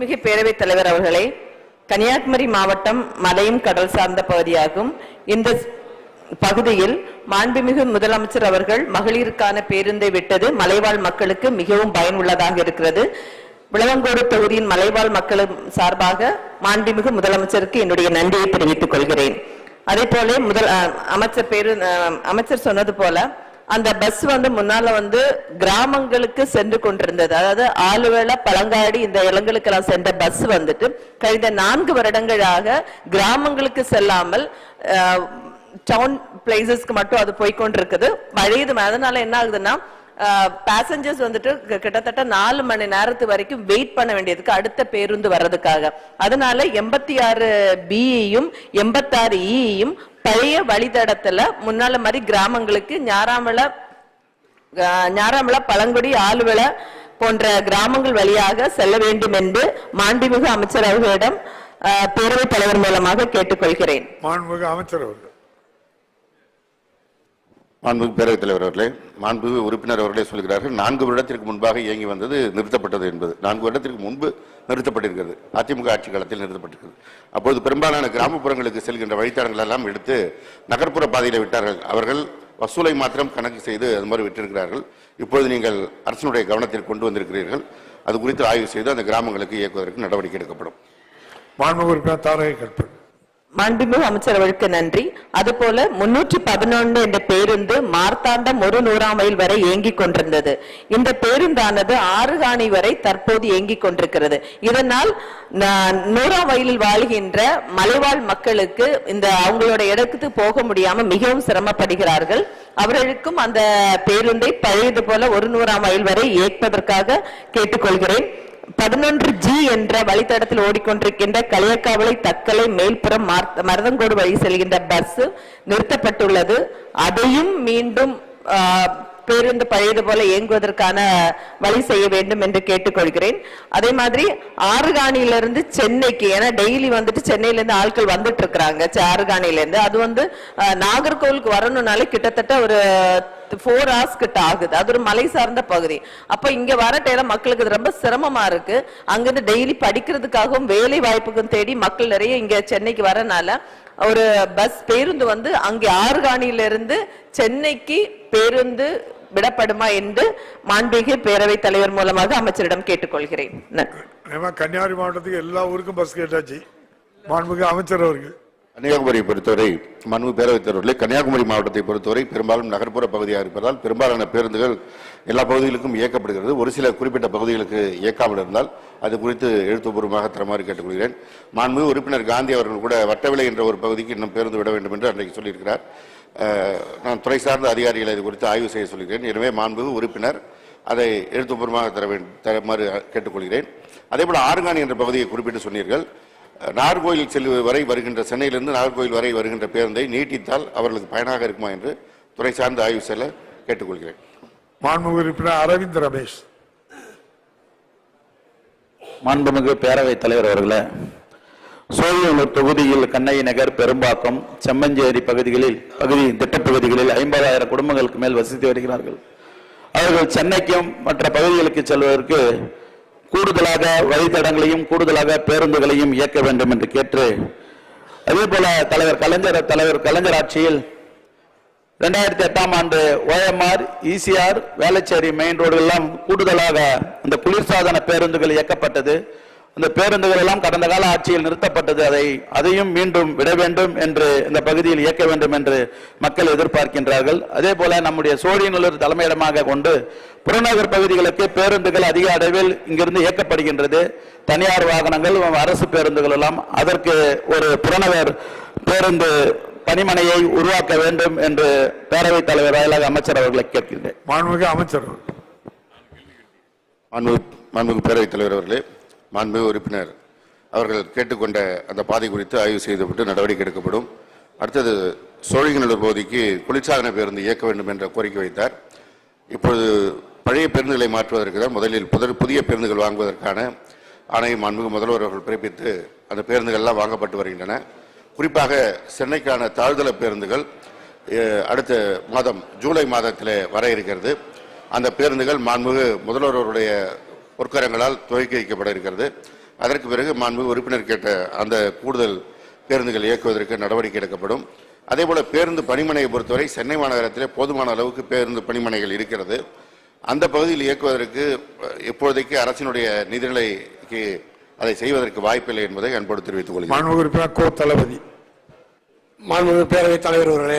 மிகு பேரவைத் தலைவர் அவர்களே கன்னியாகுமரி மாவட்டம் மலையும் கடல் சார்ந்த பகுதியாகும். இந்த பகுதியில் மாண்புமிகு முதலமைச்சர் அவர்கள் மகளிருக்கான பேருந்தை விட்டது. மலைவாழ் மக்களுக்கு மிகவும் பயனுள்ளதாக இருக்கிறது. விளவங்கோடு தொகுதியின் மலைவாழ் மக்களும் சார்பாக மாண்புமிகு முதலமைச்சருக்கு என்னுடைய நன்றியை தெரிவித்துக் கொள்கிறேன். அதே போல முதல் அமைச்சர் பேரு அமைச்சர் சொன்னது போல அந்த பஸ் வந்து முன்னால வந்து கிராமங்களுக்கு சென்று கொண்டிருந்தது. அதாவது ஆலுவேல பழங்காடி இந்த இடங்களுக்கெல்லாம் சென்ற பஸ் வந்துட்டு கழிந்த நான்கு வருடங்களாக கிராமங்களுக்கு செல்லாமல் டவுன் பிளேசஸ்க்கு மட்டும் அது போய்க்கொண்டிருக்குது பழையது அதனால என்ன ஆகுதுன்னா பேசஞ்சர்ஸ் வந்துட்டு கிட்டத்தட்ட நாலு மணி நேரத்து வரைக்கும் வெயிட் பண்ண வேண்டியதுக்கு அடுத்த பேருந்து வர்றதுக்காக. அதனால எண்பத்தி ஆறு பியையும் எண்பத்தாறு e இயையும் பழைய வழித்தடத்துல முன்னால மாதிரி கிராமங்களுக்கு ஞாராமல ஞாராமல பழங்குடி ஆளுவல போன்ற கிராமங்கள் வழியாக செல்ல வேண்டும் என்று மாண்புமிகு அமைச்சர் அவர்களிடம் பேரவைத் தலைவர் மூலமாக கேட்டுக்கொள்கிறேன். மாண்புமிகு அமைச்சர் அவர்கள். மாண்புமிகு பேரவைத் தலைவர் அவர்களே மாண்புமிகு உறுப்பினர் அவர்களே சொல்கிறார்கள் நான்கு வருடத்திற்கு முன்பாக இயங்கி வந்தது நிறுத்தப்பட்டது என்பது. நான்கு வருடத்திற்கு முன்பு நிறுத்தப்பட்டிருக்கிறது. அதிமுக ஆட்சி காலத்தில் நிறுத்தப்பட்டிருக்கிறது. அப்பொழுது பெரும்பாலான கிராமப்புறங்களுக்கு செல்கின்ற வழித்தடங்கள் எல்லாம் எடுத்து நகர்ப்புற பாதையில் விட்டார்கள். அவர்கள் வசூலை மாத்திரம் கணக்கு செய்து அது மாதிரி விட்டிருக்கிறார்கள். இப்பொழுது நீங்கள் அரசனுடைய கவனத்திற்கு கொண்டு வந்திருக்கிறீர்கள். அது குறித்து ஆய்வு செய்து அந்த கிராமங்களுக்கு இயக்குவதற்கு நடவடிக்கை எடுக்கப்படும். மாண்புமிகு உறுப்பினர் தாரகை கற்பன் மாண்புமிகு அமைச்சர் அவர்களுக்கு நன்றி. அதுபோல முன்னூற்றி பதினொன்று என்ற பேருந்து மார்த்தாண்டம் ஒரு நூறாம் மைல் வரை இயங்கிக் கொண்டிருந்தது. இந்த பேருந்தானது ஆறுகாணி வரை தற்போது இயங்கிக் கொண்டிருக்கிறது. இதனால் நூறாம் மைலில் வாழ்கின்ற மலைவாழ் மக்களுக்கு இந்த அவங்களோட இடத்துக்கு போக முடியாம மிகவும் சிரமப்படுகிறார்கள். அவர்களுக்கும் அந்த பேருந்தை பழையது போல ஒரு நூறாம் மைல் வரை இயக்குவதற்காக கேட்டுக்கொள்கிறேன். பதினொன்று ஜி என்ற வழித்தடத்தில் ஓடிக்கொண்டிருக்கின்ற கலியக்காவலை தக்கலை மேல்புறம் மருதங்கோடு வழி செல்கின்ற பஸ் நிறுத்தப்பட்டுள்ளது. அதையும் மீண்டும் பேருந்து பழையது போல இயங்குவதற்கான வழி செய்ய வேண்டும் என்று கேட்டுக்கொள்கிறேன். அதே மாதிரி ஆறுகாணியிலிருந்து சென்னைக்கு ஏன்னா டெய்லி வந்துட்டு சென்னையில இருந்து ஆட்கள் வந்துட்டு இருக்கிறாங்க ஆறுகாணியிலேருந்து. அது வந்து நாகர்கோவிலுக்கு வரணும்னாலே கிட்டத்தட்ட ஒரு ஃபோர் ஹவர்ஸ் கிட்ட ஆகுது. அது ஒரு மலை சார்ந்த பகுதி. அப்ப இங்க வர டேல மக்களுக்கு இது ரொம்ப சிரமமா இருக்கு. அங்கிருந்து டெய்லி படிக்கிறதுக்காகவும் வேலை வாய்ப்புக்கும் தேடி மக்கள் நிறைய இங்க சென்னைக்கு வரனால ஒரு பஸ் பேருந்து வந்து அங்கே ஆறுகாணியிலிருந்து சென்னைக்கு பேருந்து விடப்படுமா என்று மாண்புமிகு பேரவைத் தலைவர் மூலமாக அமைச்சரிடம் கேட்டுக்கொள்கிறேன். கன்னியாகுமரி மாவட்டத்துக்கு எல்லா ஊருக்கும் பஸ் கேட்டாச்சு. மாண்புமிகு அமைச்சர் அவர்கள். கன்னியாகுமரியை பொறுத்தவரை மனு பேரவைத் தலைவர்களே கன்னியாகுமரி மாவட்டத்தை பொறுத்தவரை பெரும்பாலும் நகர்ப்புற பகுதியாக இருப்பதால் பெரும்பாலான பேருந்துகள் எல்லா பகுதிகளுக்கும் இயக்கப்படுகிறது. ஒரு சில குறிப்பிட்ட பகுதிகளுக்கு இயக்காமல் இருந்தால் அது குறித்து எழுத்துப்பூர்வமாக தரமாறு கேட்டுக்கொள்கிறேன். மாண்பு உறுப்பினர் காந்தி அவர்கள் கூட வட்டவிலை என்ற ஒரு பகுதிக்கு இன்னும் பேருந்து விட வேண்டும் என்று அன்றைக்கு சொல்லியிருக்கிறார். நான் துறை சார்ந்த அதிகாரிகளை இது குறித்து ஆய்வு செய்ய சொல்கிறேன். எனவே மாண்பு உறுப்பினர் அதை எழுத்துப்பூர்வமாக தர வேண்டும் தருமாறு கேட்டுக்கொள்கிறேன். அதேபோல ஆறுகாணி என்ற பகுதியை குறிப்பிட்டு சொன்னீர்கள். நாகர்கோயில் செல்வது வரை வருகின்ற சென்னையிலிருந்து நாகர்கோயில் வரை வருகின்ற பேருந்தை நீட்டித்தால் அவர்களுக்கு பயனாக இருக்குமா என்று துறை சார்ந்த ஆய்வு செல்ல கேட்டுக்கொள்கிறேன். மாண்புமிகு உறுப்பினர் அரவிந்த் ரமேஷ். மாண்புமிகு பேரவைத் தலைவர் அவர்களே சோழியனூர் தொகுதியில் கண்ணகி நகர் பெரும்பாக்கம் செம்மஞ்சேரி பகுதிகளில் பகுதி திட்டப்பகுதிகளில் ஐம்பதாயிரம் குடும்பங்களுக்கு மேல் வசித்து வருகிறார்கள். அவர்கள் சென்னைக்கும் மற்ற பகுதிகளுக்கு செல்வதற்கு கூடுதலாக வழித்தடங்களையும் கூடுதலாக பேருந்துகளையும் இயக்க வேண்டும் என்று கேட்டு அதே போல தலைவர் கலைஞர் தலைவர் கலைஞர் ஆட்சியில் ரெண்டாயிரத்தி எட்டாம் ஆண்டு OMR ECR Velachery main road எல்லாம் கூடுதலாக அந்த குளிர்சாதன பேருந்துகள் இயக்கப்பட்டது. அந்த பேருந்துகள் எல்லாம் கடந்த கால ஆட்சியில் நிறுத்தப்பட்டது. அதை அதையும் மீண்டும் விட வேண்டும் என்று இந்த பகுதியில் இயக்க வேண்டும் என்று மக்கள் எதிர்பார்க்கின்றார்கள். அதே போல நம்முடைய சோழியநல்லூர் தலைமையிடமாக கொண்டு புறநகர் பகுதிகளுக்கு பேருந்துகள் அதிக அளவில் இங்கிருந்து இயக்கப்படுகின்றது. தனியார் வாகனங்கள் அரசு பேருந்துகள் எல்லாம் அதற்கு ஒரு புறநகர் பேருந்து பணிமனையை உருவாக்க வேண்டும் என்று பேரவைத் தலைவர் வாயிலாக அமைச்சர் அவர்களை கேட்கின்றேன். மாண்புமிகு அமைச்சர் மாண்புமிகு பேரவைத் தலைவர் அவர்களே மாண்புமிகு உறுப்பினர் அவர்கள் கேட்டுக்கொண்ட அந்த பாதை குறித்து ஆய்வு செய்துவிட்டு நடவடிக்கை எடுக்கப்படும். அடுத்தது சோழிங்கநல்லூர் பகுதிக்கு குளிர்சாதன பேருந்து இயக்க வேண்டும் என்ற கோரிக்கை வைத்தார். இப்பொழுது பழைய பேருந்துகளை மாற்றுவதற்கு தான் முதலில் புதர் புதிய பேருந்துகள் வாங்குவதற்கான ஆணையை மாண்புமிகு முதல்வர் அவர்கள் பிறப்பித்து அந்த பேருந்துகள்லாம் வாங்கப்பட்டு வருகின்றன. குறிப்பாக சென்னைக்கான தாழ்தள பேருந்துகள் அடுத்த மாதம் ஜூலை மாதத்தில் வர இருக்கிறது. அந்த பேருந்துகள் மாண்புமிகு முதல்வருடைய பொற்கரங்களால் துவக்கி வைக்கப்பட இருக்கிறது அதற்கு பிறகு மாண்பு உறுப்பினர் கேட்ட அந்த கூடுதல் பேருந்துகள் இயக்குவதற்கு நடவடிக்கை எடுக்கப்படும். அதே போல பேருந்து பணிமனையை பொறுத்தவரை சென்னை மாநகரத்திலே போதுமான அளவுக்கு பேருந்து பணிமனைகள் இருக்கிறது. அந்த பகுதியில் இயக்குவதற்கு இப்போதைக்கு அரசினுடைய நிதிநிலைக்கு அதை செய்வதற்கு வாய்ப்பில்லை என்பதை அன்போடு தெரிவித்துக் கொள்கிறேன். மாண்புமிகு உறுப்பினர் கோ தளபதி. மாண்புமிகு பேரவைத் தலைவர் அவர்களே